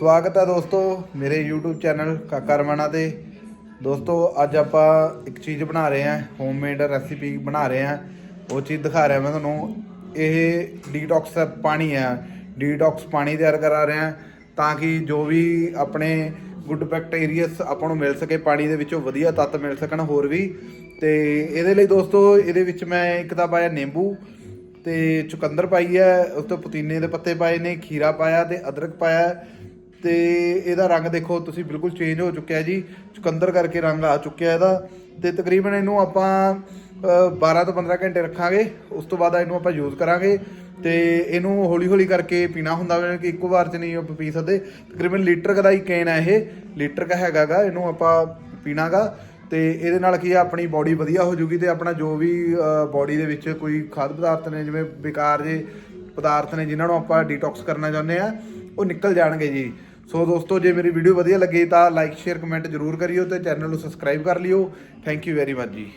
ਸਵਾਗਤ ਹੈ ਦੋਸਤੋ ਮੇਰੇ YouTube ਚੈਨਲ ਕਾਕਾ ਰਮਾਣਾ ਤੇ। ਦੋਸਤੋ, ਅੱਜ ਆਪਾਂ ਇੱਕ ਚੀਜ਼ ਬਣਾ ਰਹੇ ਹਾਂ ਹੋਮਮੇਡ ਰੈਸਿਪੀ ਬਣਾ ਰਹੇ ਹਾਂ। ਉਹ ਚੀਜ਼ ਦਿਖਾ ਰਿਹਾ ਮੈਂ ਤੁਹਾਨੂੰ। ਇਹ ਡੀਟੌਕਸ ਪਾਣੀ ਹੈ। ਡੀਟੌਕਸ ਪਾਣੀ ਤਿਆਰ ਕਰਾ ਰਹੇ ਹਾਂ ਤਾਂ ਕਿ ਜੋ ਵੀ ਆਪਣੇ ਗੁੱਡ ਬੈਕਟੀਰੀਅਸ ਆਪਾਂ ਨੂੰ ਮਿਲ ਸਕੇ ਪਾਣੀ ਦੇ ਵਿੱਚੋਂ ਵਧੀਆ ਤੱਤ ਮਿਲ ਸਕਣ ਹੋਰ ਵੀ। ਤੇ ਇਹਦੇ ਲਈ ਦੋਸਤੋ, ਇਹਦੇ ਵਿੱਚ ਮੈਂ ਇੱਕ ਤਾਂ ਪਾਇਆ ਨਿੰਬੂ ਤੇ ਚੁਕੰਦਰ ਪਾਈ ਹੈ, ਉਸ ਤੋਂ ਪੁਦੀਨੇ ਦੇ ਪੱਤੇ ਪਾਏ ਨੇ, ਖੀਰਾ ਪਾਇਆ ਤੇ ਅਦਰਕ ਪਾਇਆ। ਤੇ ਇਹਦਾ ਰੰਗ ਦੇਖੋ ਤੁਸੀਂ ਬਿਲਕੁਲ ਚੇਂਜ ਹੋ ਚੁੱਕਿਆ ਜੀ। ਚੁਕੰਦਰ ਕਰਕੇ ਰੰਗ ਆ ਚੁੱਕਿਆ ਇਹਦਾ। ਤੇ ਤਕਰੀਬਨ ਇਹਨੂੰ ਆਪਾਂ ਅ, 12 ਤੋਂ 15 ਘੰਟੇ ਰੱਖਾਂਗੇ। ਉਸ ਤੋਂ ਬਾਅਦ ਇਹਨੂੰ ਆਪਾਂ ਯੂਜ਼ ਕਰਾਂਗੇ। ਤੇ ਇਹਨੂੰ ਹੌਲੀ ਹੌਲੀ ਕਰਕੇ ਪੀਣਾ ਹੁੰਦਾ ਵੇ ਕਿ ਇੱਕੋ ਵਾਰ ਚ ਨਹੀਂ ਆਪਾਂ ਪੀ ਸਕਦੇ। ਤਕਰੀਬਨ ਲੀਟਰ ਕੁ ਦਾ ਹੀ ਕੇਨ ਹੈ ਇਹ। ਲੀਟਰ ਕਾ ਹੈਗਾਗਾ ਇਹਨੂੰ ਆਪਾਂ ਪੀਣਾਗਾ। ਤੇ ਇਹਦੇ ਨਾਲ ਕੀ ਆ ਆਪਣੀ ਬਾਡੀ ਵਧੀਆ ਹੋ ਜੂਗੀ ਤੇ ਆਪਣਾ ਜੋ ਵੀ ਬਾਡੀ ਦੇ ਵਿੱਚ ਕੋਈ ਖਾਦ ਪਦਾਰਥ ਨੇ ਜਿਵੇਂ ਬੇਕਾਰ ਜੇ ਪਦਾਰਥ ਨੇ ਜਿਨ੍ਹਾਂ ਨੂੰ ਆਪਾਂ ਡੀਟੌਕਸ ਕਰਨਾ ਚਾਹੁੰਦੇ ਆ ਉਹ ਨਿਕਲ ਜਾਣਗੇ ਜੀ। ਸੋ ਦੋਸਤੋ, ਜੇ ਮੇਰੀ ਵੀਡੀਓ ਵਧੀਆ ਲੱਗੀ ਤਾਂ ਲਾਈਕ ਸ਼ੇਅਰ ਕਮੈਂਟ ਜ਼ਰੂਰ ਕਰਿਓ ਤੇ ਚੈਨਲ ਨੂੰ ਸਬਸਕ੍ਰਾਈਬ ਕਰ ਲਿਓ। ਥੈਂਕ ਯੂ ਵੈਰੀ ਮਚ ਜੀ।